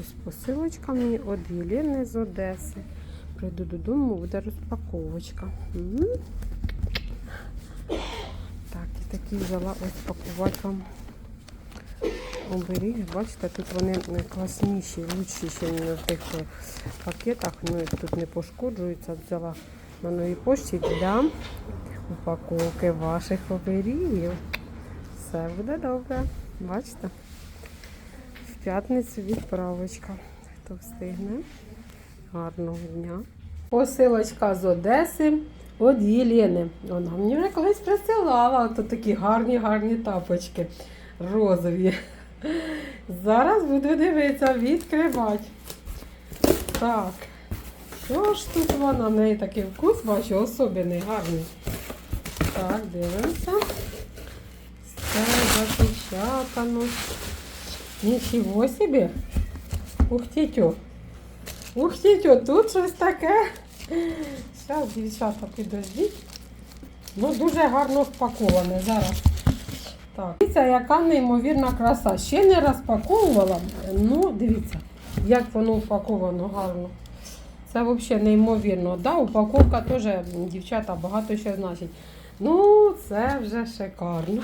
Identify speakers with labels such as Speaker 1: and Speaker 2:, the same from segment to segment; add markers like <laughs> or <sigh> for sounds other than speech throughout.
Speaker 1: Ось посилочка мені від Єлени з Одеси. Прийду додому, буде розпаковочка. Так, і такі взяла ось пакувати вам оберіг. Бачите, тут вони класніші, лучші, ніж в тих пакетах. Ну, тут не пошкоджуються. Взяла на новій пошті для упаковки ваших оберігів. Все буде добре. Бачите? П'ятницю відправочка. Хто встигне. Гарного дня. Посилочка з Одеси від Єлени. Вона мені вже колись присилала. Ото такі гарні, гарні тапочки. Розові. Зараз буду дивитися, відкривати. Так. Що ж тут вона? В неї такий вкус, бачу, особливий, гарний. Так, дивимося. Все запечатано. Нічого собі. Ух тітю. Ух тітю, тут щось таке. Зараз, дівчата, підождіть. Ну, дуже гарно впаковане зараз. Так, дивіться, яка неймовірна краса. Ще не розпаковувала. Ну, дивіться, як воно упаковано гарно. Це взагалі неймовірно. Да, упаковка теж, дівчата, багато що значить. Ну, це вже шикарно.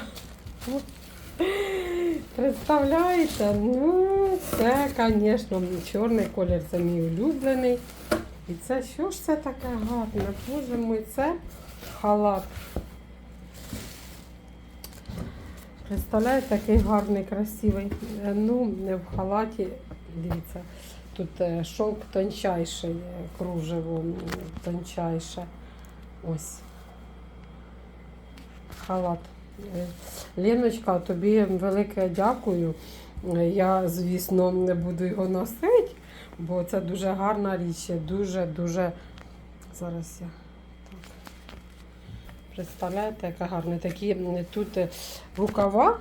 Speaker 1: Представляєте? Ну, це, звісно, чорний колір це мій улюблений. І це що ж це таке гарне? Боже мой, це халат. Представляєте, такий гарний, красивий. Е, Ну, не в халаті, дивіться, тут е, шовк тончайший, е, кружево тончайше. Ось. Халат. Леночка, тобі велике дякую. Я, звісно, не буду його носити, бо це дуже гарна річ. Дуже-дуже. Зараз я. Представляєте, яка гарна. Такі тут е, рукава.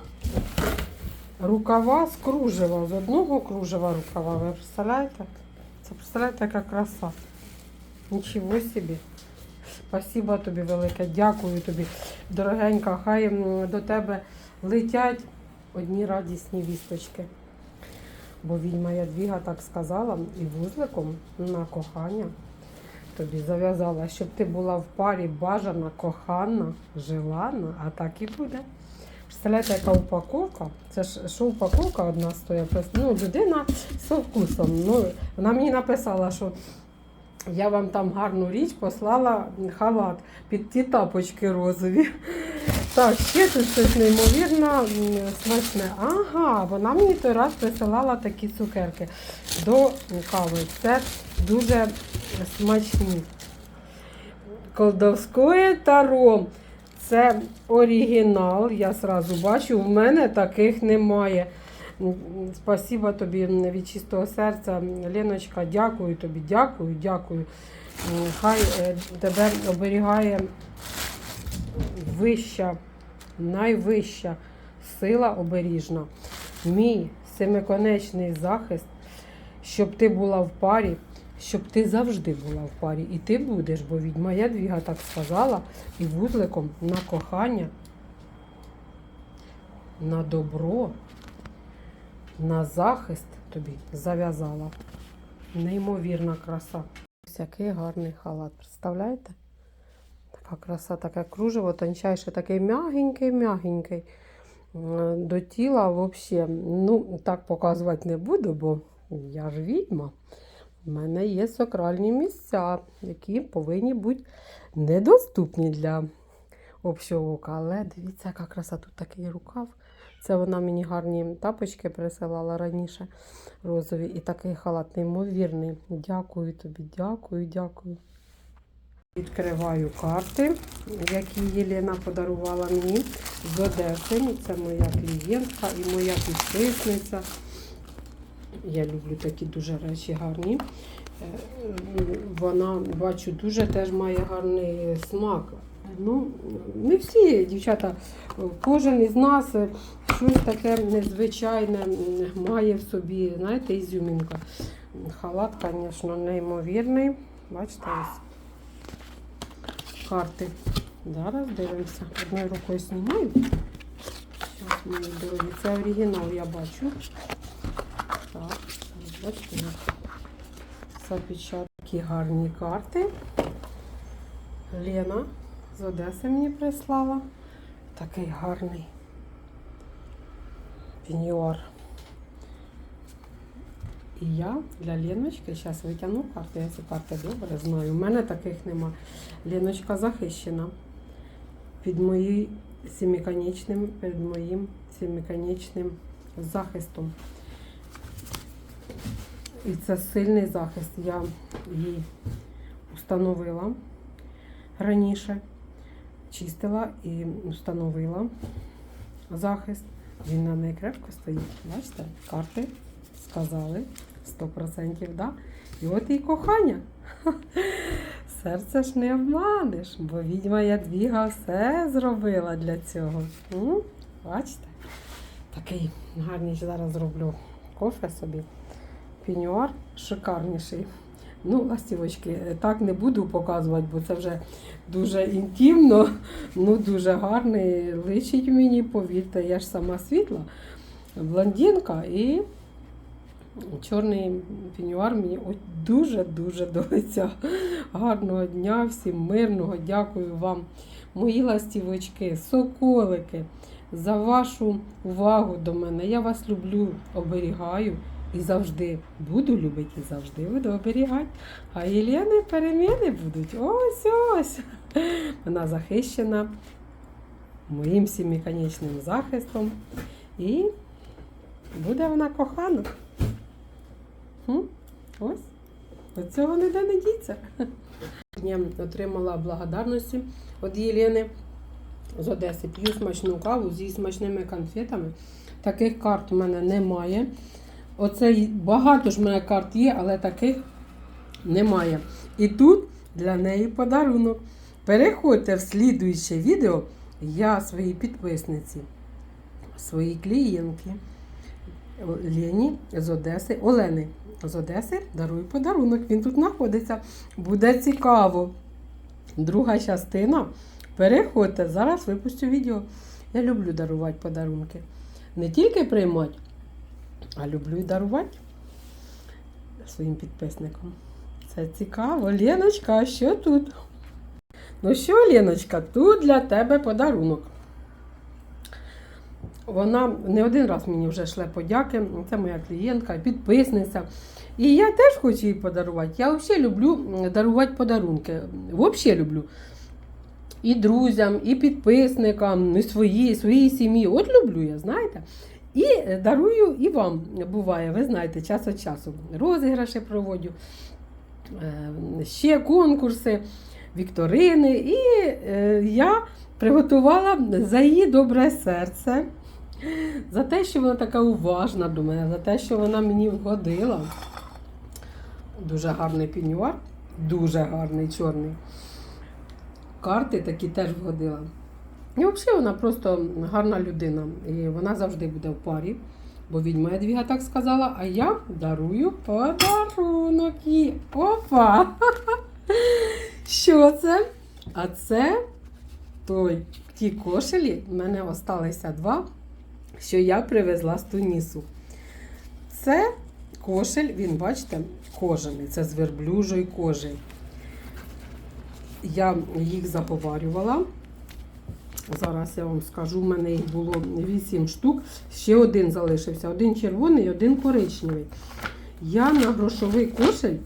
Speaker 1: Рукава з кружева, з одного кружева рукава. Ви представляєте? Це представляєте, яка краса. Нічого собі. Спасибо тобі велике, дякую тобі, дорогенька. Хай до тебе летять одні радісні вісточки. Бо відьма Ядвіга так сказала і вузликом на кохання тобі зав'язала, щоб ти була в парі бажана, кохана, желана, а так і буде. Представляєте, яка упаковка? Це ж що упаковка одна стоїть. Ну, людина з вкусом. Ну, вона мені написала, що я вам там гарну річ послала халат під ті тапочки розові. <laughs> Так, ще тут щось неймовірно смачне. Ага, вона мені той раз присилала такі цукерки до кави. Це дуже смачні. Колдовське таро. Це оригінал, я сразу бачу, в мене таких немає. Спасибо тобі від чистого серця. Леночка, дякую тобі, дякую, дякую. Хай е, тебе оберігає вища, найвища сила оберіжна. Мій семиконечний захист, щоб ти була в парі, щоб ти завжди була в парі. І ти будеш, бо відьма Ядвіга так сказала, і вузликом на кохання, на добро, захист тобі зав'язала. Неймовірна краса. Ось який гарний халат, представляєте? Така краса, таке кружево, тончайше, такий м'ягенький, м'ягенький. Е, До тіла взагалі, ну, так показувати не буду, бо я ж відьма. У мене є сакральні місця, які повинні бути недоступні для общого ока. Але дивіться, яка краса, тут такий рукав. Це вона мені гарні тапочки присилала раніше розові. І такий халат неймовірний. Дякую тобі, дякую, дякую. Відкриваю карти, які Єлена подарувала мені з Одеси. Це моя клієнтка і моя підписниця. Я люблю такі дуже речі гарні. Е, Вона, бачу, дуже теж має гарний смак. Ну, не всі дівчата, кожен із нас щось таке незвичайне має в собі, знаєте, ізюмінка. Халат, звісно, неймовірний. Бачите, ось карти. Зараз дивимося. Одною рукою знімаю. Зараз дорогі. Це оригінал я бачу. Так, Бачите, запечатки гарні карти. Лена з Одеси мені прислала. Такий гарний пеньюар. І я для Леночки зараз витягну карти. Я ці карти добре знаю. У мене таких нема. Леночка захищена під моїм семиконечним, під моїм семиконечним захистом. І це сильний захист. Я їй встановила раніше, чистила і встановила захист. Він на неї крепко стоїть. Бачите, карти сказали 100%, да? І от і кохання. <laughs> Серце ж не обманеш, бо відьма Ядвіга все зробила для цього. Бачите? Такий гарний зараз зроблю кофе собі. Пінюар шикарніший. Ну, ластівочки, так не буду показувати, бо це вже дуже інтимно, ну дуже гарний. Личить мені, повірте, я ж сама світла, блондинка і чорний пінюар мені дуже-дуже до лиця. Гарного дня, всім мирного, дякую вам, мої ластівочки, соколики, за вашу увагу до мене. Я вас люблю, оберігаю. І завжди буду любити, і завжди буду оберігати. А Єлени переміни будуть. Ось ось. Вона захищена моїм сіміконечним захистом. І буде вона кохана. Ось. От цього ніде не діться. Я отримала благодарності від Єлени з Одеси. П'ю смачну каву зі смачними конфетами. Таких карт у мене немає. Оце багато ж в карт є, але таких немає. І тут для неї подарунок. Переходьте в слідуюче відео. Я своїй підписниці, своїй клієнтки Лені з Одеси, Олени з Одеси дарую подарунок. Він тут знаходиться. Буде цікаво. Друга частина. Переходьте. Зараз випустю відео. Я люблю дарувати подарунки. Не тільки приймати, а люблю і дарувати своїм підписникам. Це цікаво. Леночка, що тут? Ну що, Леночка, тут для тебе подарунок. Вона не один раз мені вже шле подяки. Це моя клієнтка, підписниця. І я теж хочу їй подарувати. Я взагалі люблю дарувати подарунки. Взагалі люблю. І друзям, і підписникам, і своїй, своїй сім'ї. От люблю я, знаєте. І дарую і вам буває, ви знаєте, час від часу. Розіграші проводжу, е, ще конкурси, вікторини. І е, я приготувала за її добре серце, за те, що вона така уважна до мене, за те, що вона мені вгодила. Дуже гарний пінюар, дуже гарний чорний. Карти такі теж вгодила. І взагалі вона просто гарна людина. І вона завжди буде в парі. Бо відьма Ядвіга так сказала, а я дарую подарунок їй. Опа! <laughs> Що це? А це той ті кошелі, в мене залишилися два, що я привезла з Тунісу. Це кошель, він, бачите, кожаний, це з верблюжої кожи. Я їх заговарювала. Зараз я вам скажу, в мене їх було 8 штук. Ще один залишився. Один червоний, один коричневий. Я на грошовий кошель.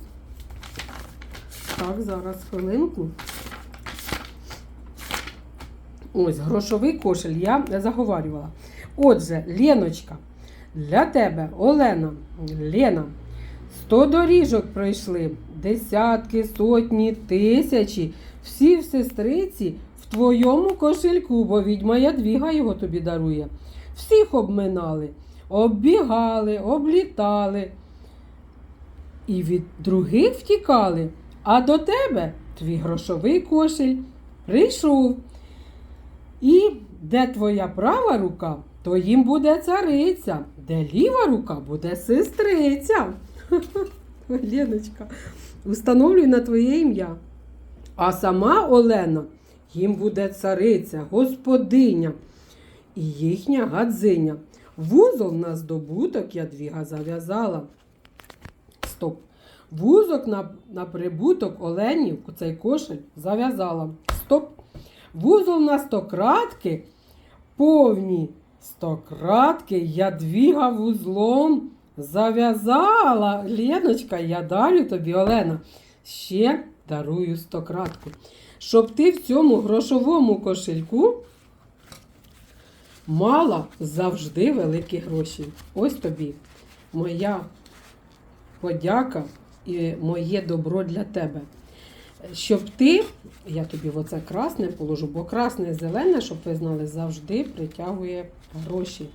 Speaker 1: Так, зараз хвилинку. Ось, грошовий кошель я заговарювала. Отже, Леночка, для тебе, Олена, Лена, 100 доріжок пройшли, десятки, сотні, тисячі. Всі в сестриці твоєму кошельку, бо відьма Ядвіга його тобі дарує. Всіх обминали, оббігали, облітали. І від других втікали, а до тебе твій грошовий кошель прийшов. І де твоя права рука, то їм буде цариця, де ліва рука буде сестриця. <laughs> Леночка, установлюй на твоє ім'я. А сама Олена їм буде цариця, господиня і їхня гадзиня. Вузол на здобуток Ядвіга зав'язала. Стоп. Вузок на, на прибуток Олені у цей кошель зав'язала. Стоп. Вузол на стократки повні стократки я двіга вузлом зав'язала. Леночка, я дарю тобі, Олена. Ще дарую стократку. Щоб ти в цьому грошовому кошельку мала завжди великі гроші. Ось тобі моя подяка і моє добро для тебе. Щоб ти, я тобі оце красне положу, бо красне зелене, щоб ви знали, завжди притягує гроші.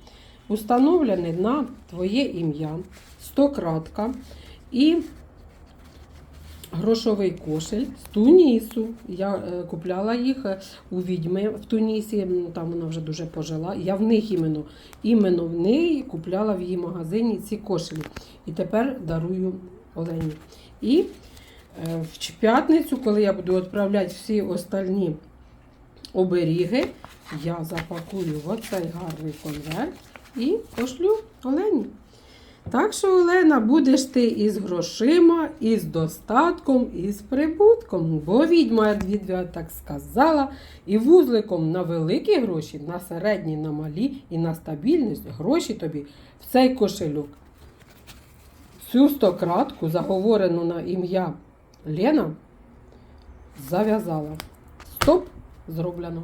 Speaker 1: Установлений на твоє ім'я, стократка і грошовий кошель з Тунісу. Я е, купляла їх е, у відьми в Тунісі, там вона вже дуже пожила. Я в них іменно, іменно в неї купляла в її магазині ці кошелі. І тепер дарую Олені. І е, в п'ятницю, коли я буду відправляти всі остальні оберіги, я запакую оцей гарний конверт і пошлю Олені. Так що, Олена, будеш ти із грошима, і з достатком, і з прибутком. Бо відьма відьма так сказала, і вузликом на великі гроші, на середні, на малі і на стабільність гроші тобі в цей кошельок. Цю стократку, заговорену на ім'я Лена, зав'язала. Стоп, зроблено.